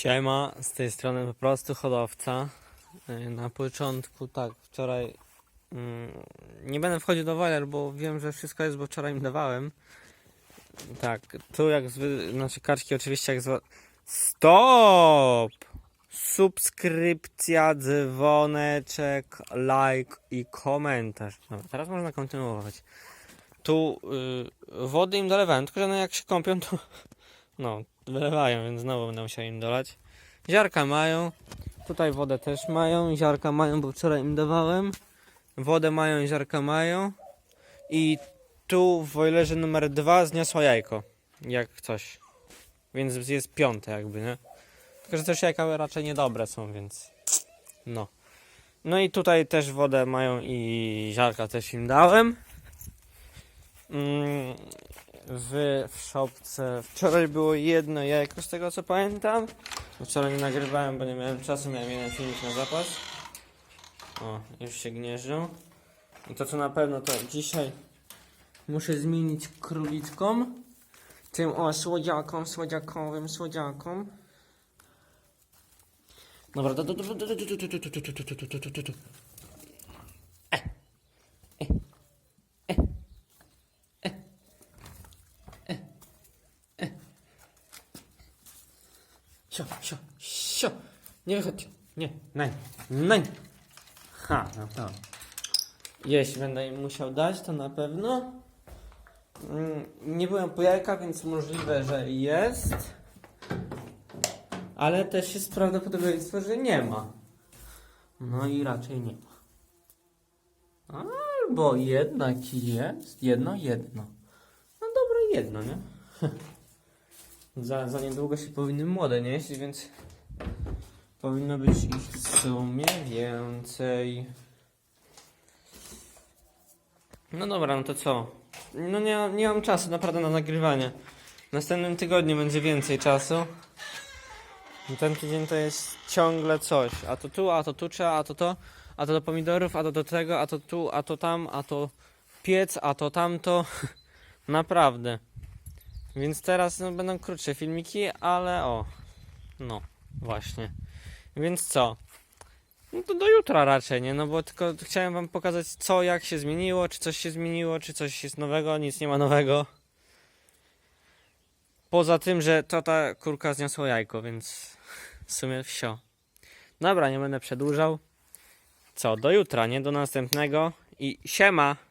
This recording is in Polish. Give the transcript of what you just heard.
Siema, z tej strony po prostu hodowca. Yy, Na początku, tak, wczoraj mm, nie będę wchodził do Waler, bo wiem, że wszystko jest, bo wczoraj im dawałem. Tak, tu jak zwy, znaczy kaczki oczywiście jak zwa... Stop! Subskrypcja, dzwoneczek, like i komentarz. Dobra, teraz można kontynuować. Tu y, wody im dolewałem, tylko że no jak się kąpią, to no, wylewają, więc znowu będę musiał im dolać. Ziarka mają, tutaj wodę też mają, ziarka mają, bo wczoraj im dawałem. Wodę mają, ziarka mają. I tu w boilerze numer dwa zniosła jajko, jak coś. Więc jest piąte jakby, nie? Tylko, że też jajka raczej niedobre są, więc no. No i tutaj też wodę mają i ziarka też im dałem. Mm, w, w szopce wczoraj było jedno jajko z tego co pamiętam. Wczoraj nie nagrywałem, bo nie miałem czasu, miałem jeden filmik na zapas. O, już się gnieżdżą. I to co na pewno to dzisiaj muszę zmienić króliczkom. Tym o słodziakom, słodziakowym, słodziakom. Dobra, Sio, sio, sio. Nie wychodź. Nie, nein, nein. Ha, no to. Jeśli będę im musiał dać, to na pewno. Mm, Nie byłem po jajka, więc możliwe, że jest. Ale też jest prawdopodobieństwo, że nie ma. No i raczej nie ma. Albo jednak jest. Jedno, jedno. No dobra, jedno, nie? Za, za niedługo się powinny młode nieść, więc powinno być ich w sumie więcej. No dobra, no to co? No nie, nie mam czasu naprawdę na nagrywanie. W następnym tygodniu będzie więcej czasu. Ten tydzień to jest ciągle coś. A to tu, a to tu trzeba, a to to, a to do pomidorów, a to do tego, a to tu, a to tam, a to piec, a to tamto. Naprawdę. Więc teraz no, będą krótsze filmiki, ale o. No, właśnie. Więc co? No to do jutra raczej, nie? No bo tylko chciałem wam pokazać co, jak się zmieniło, czy coś się zmieniło, czy coś jest nowego, nic nie ma nowego. Poza tym, że to ta kurka zniosła jajko, więc w sumie wsio. Dobra, nie będę przedłużał. Co, do jutra, nie? Do następnego. I siema!